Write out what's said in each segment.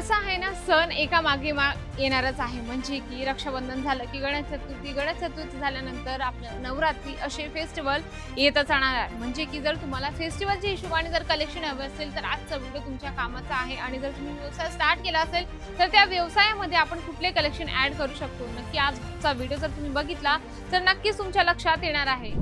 कसं आहे ना सण एका मागे माग येणारच आहे. म्हणजे की रक्षाबंधन झालं की गणेश चतुर्थी गणेश चतुर्थी झाल्यानंतर आपलं नवरात्री असे फेस्टिवल येतच जाणार आहे. म्हणजे की जर तुम्हाला फेस्टिवलच्या हिशोबाने जर कलेक्शन हवं असेल तर आजचा व्हिडिओ तुमच्या कामाचा आहे. आणि जर तुम्ही व्यवसाय स्टार्ट केला असेल तर त्या व्यवसायामध्ये आपण कुठले कलेक्शन ऍड करू शकतो? नक्की आजचा व्हिडिओ जर तुम्ही बघितला तर नक्कीच तुमच्या लक्षात येणार आहे.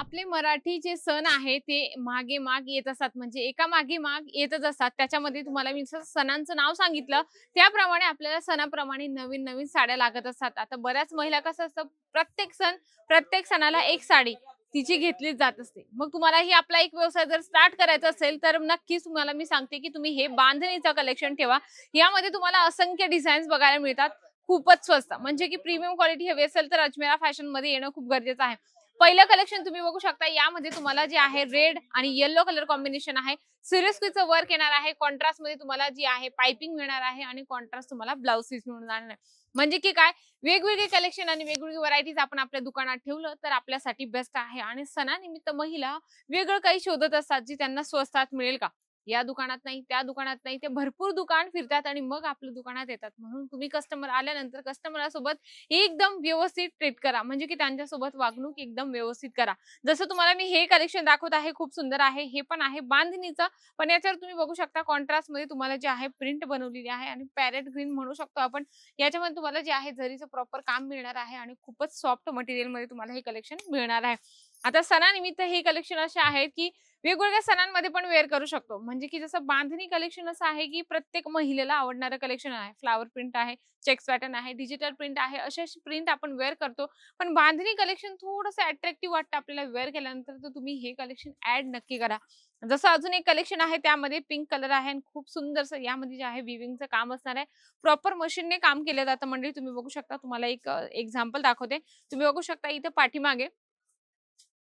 आपले मराठी जे सण आहे ते मागे माग येत असतात. म्हणजे एका मागे माग येतच असतात. त्याच्यामध्ये तुम्हाला मी सणांचं नाव सांगितलं त्याप्रमाणे आपल्याला सणाप्रमाणे नवीन नवीन साड्या लागत असतात. आता बऱ्याच महिला कसं असतं प्रत्येक सण प्रत्येक सणाला एक साडी तिची घेतली जात असते. मग तुम्हाला ही आपला एक व्यवसाय जर स्टार्ट करायचा असेल तर नक्कीच तुम्हाला मी सांगते की तुम्ही हे बांधणीचं कलेक्शन ठेवा. यामध्ये तुम्हाला असंख्य डिझाईन्स बघायला मिळतात. खूपच स्वस्त. म्हणजे की प्रीमियम क्वालिटी हवी असेल तर अजमेरा फॅशनमध्ये येणं खूप गरजेचं आहे. पहिलं कलेक्शन तुम्ही बघू शकता यामध्ये तुम्हाला जे आहे रेड आणि येलो कलर कॉम्बिनेशन आहे. सिरियसकीचं वर्क येणार आहे. कॉन्ट्रास्टमध्ये तुम्हाला जी आहे पायपिंग मिळणार आहे आणि कॉन्ट्रास्ट तुम्हाला ब्लाउज पीस मिळून जाणार आहे. म्हणजे की काय? वेगवेगळे कलेक्शन आणि वेगवेगळी व्हरायटीज आपण आपल्या दुकानात ठेवलं तर आपल्यासाठी बेस्ट आहे. आणि सणानिमित्त महिला वेगळं काही शोधत असतात जी त्यांना स्वस्तात मिळेल का? या दुकानात नाही त्या दुकानात नाही ते भरपूर दुकान फिरतात आणि मग आपल्या दुकानात येतात. म्हणून तुम्ही कस्टमर आल्यानंतर कस्टमरसोबत एकदम व्यवस्थित ट्रीट करा. म्हणजे की त्यांच्यासोबत वागणूक एकदम व्यवस्थित करा. जसं तुम्हाला मी हे कलेक्शन दाखवत आहे खूप सुंदर आहे हे पण आहे बांधणीचं. पण याच्यावर तुम्ही बघू शकता कॉन्ट्रास्टमध्ये तुम्हाला जे आहे प्रिंट बनवलेली आहे आणि पॅरेट ग्रीन म्हणू शकतो आपण. याच्यामध्ये तुम्हाला जे आहे जरीचं प्रॉपर काम मिळणार आहे आणि खूपच सॉफ्ट मटेरियलमध्ये तुम्हाला हे कलेक्शन मिळणार आहे. आता सणानिमित्त हे कलेक्शन असे आहेत की वेगवेगळ्या सणांमध्ये पण वेअर करू शकतो. म्हणजे की जसं बांधणी कलेक्शन असं आहे की प्रत्येक महिलेला आवडणारं कलेक्शन आहे. फ्लावर प्रिंट आहे चेक्स पॅटर्न आहे डिजिटल प्रिंट आहे असे प्रिंट आपण वेअर करतो. पण बांधणी कलेक्शन थोडंसं अट्रॅक्टिव्ह वाटतं आपल्याला वेअर केल्यानंतर. तर तुम्ही हे कलेक्शन ऍड नक्की करा. जसं अजून एक कलेक्शन आहे त्यामध्ये पिंक कलर आहे आणि खूप सुंदरसं यामध्ये जे आहे विविंगचं काम असणार आहे. प्रॉपर मशीनने काम केलं जातं म्हणजे तुम्ही बघू शकता. तुम्हाला एक एक्झाम्पल दाखवते. तुम्ही बघू शकता इथं पाठीमागे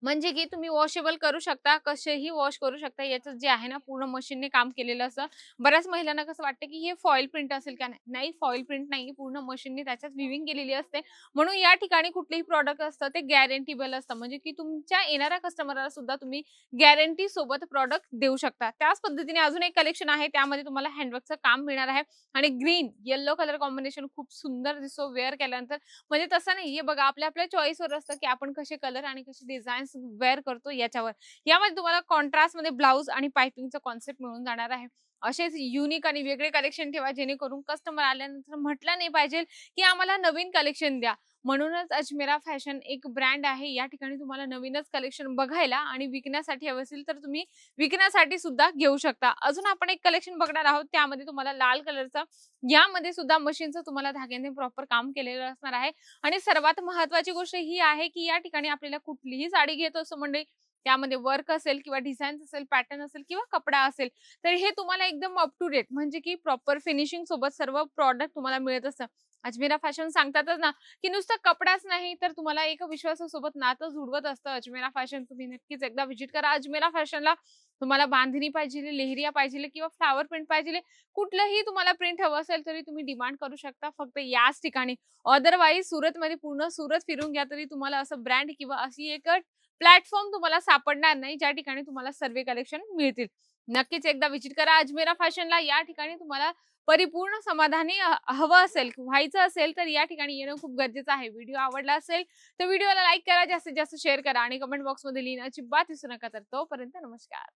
म्हणजे की तुम्ही वॉशेबल करू शकता कसेही वॉश करू शकता. याचं जे आहे ना पूर्ण मशीनने काम केलेलं असं बऱ्याच महिलांना कसं वाटतं की हे फॉईल प्रिंट असेल का नाही? नाही फॉईल प्रिंट नाही पूर्ण मशीनने त्याच्यात विविंग केलेली असते. म्हणून या ठिकाणी कुठलेही प्रॉडक्ट असतं ते गॅरंटीबल असतं. म्हणजे की तुमच्या येणाऱ्या कस्टमरला सुद्धा तुम्ही गॅरंटी सोबत प्रॉडक्ट देऊ शकता. त्याच पद्धतीने अजून एक कलेक्शन आहे. त्यामध्ये तुम्हाला हँडवर्कचं काम मिळणार आहे. आणि ग्रीन येल्लो कलर कॉम्बिनेशन खूप सुंदर दिसतो. वेअर केल्यानंतर म्हणजे तसं नाही हे बघा आपल्या आपल्या चॉईसवर असतं की आपण कसे कलर आणि कसे डिझाईन्स वेअर करतो याच्यावर. यामध्ये तुम्हाला कॉन्ट्रास्टमध्ये ब्लाऊज आणि पायपिंगचा कॉन्सेप्ट मिळून जाणार आहे. असेच युनिक आणि वेगळे कलेक्शन ठेवा जेणेकरून कस्टमर आल्यानंतर म्हटलं नाही पाहिजे की आम्हाला नवीन कलेक्शन द्या. म्हणूनच अजमेरा फॅशन एक ब्रँड आहे. या ठिकाणी तुम्हाला नवीनच कलेक्शन बघायला आणि विकण्यासाठी हवं असेल तर तुम्ही विकण्यासाठी सुद्धा घेऊ शकता. अजून आपण एक कलेक्शन बघणार आहोत. त्यामध्ये तुम्हाला लाल कलरचा यामध्ये सुद्धा मशीनचं तुम्हाला धाग्याने प्रॉपर काम केलेलं असणार आहे. आणि सर्वात महत्वाची गोष्ट ही आहे की या ठिकाणी आपल्याला कुठलीही साडी घेत असो म्हणजे त्यामध्ये वर्क असेल किंवा डिझाईन असेल पॅटर्न असेल किंवा कपडा असेल तर हे तुम्हाला एकदम अप टू डेट म्हणजे की प्रॉपर फिनिशिंग सोबत सर्व प्रॉडक्ट तुम्हाला मिळत असतं. अजमेरा फॅशन सांगतातच ना की नुसतं कपडाच नाही तर तुम्हाला एक विश्वासासोबत नातं जुडवत असतं अजमेरा फॅशन तुम्ही नक्कीच एकदा व्हिजिट करा. अजमेरा फॅशनला तुम्हाला बांधणी पाहिजे लेहरिया पाहिजे किंवा फ्लावर प्रिंट पाहिजे कुठलंही तुम्हाला प्रिंट हवं असेल तरी तुम्ही डिमांड करू शकता. फक्त याच ठिकाणी. अदरवाईज सुरतमध्ये पूर्ण सुरत फिरून घ्या तरी तुम्हाला असं ब्रँड किंवा अशी एक प्लॅटफॉर्म तुम्हाला सापडणार नाही ज्या ठिकाणी तुम्हाला सर्वे कलेक्शन मिळतील. नक्कीच एकदा विजिट करा. अजमेरा फॅशनला या ठिकाणी तुम्हाला परिपूर्ण समाधानी हवं असेल व्हायचं असेल तर या ठिकाणी येणं खूप गरजेचं आहे. व्हिडिओ आवडला असेल तर व्हिडिओला लाईक करा जास्तीत जास्त शेअर करा आणि कमेंट बॉक्समध्ये लिहिण्याची बात विसरू नका तर तोपर्यंत नमस्कार.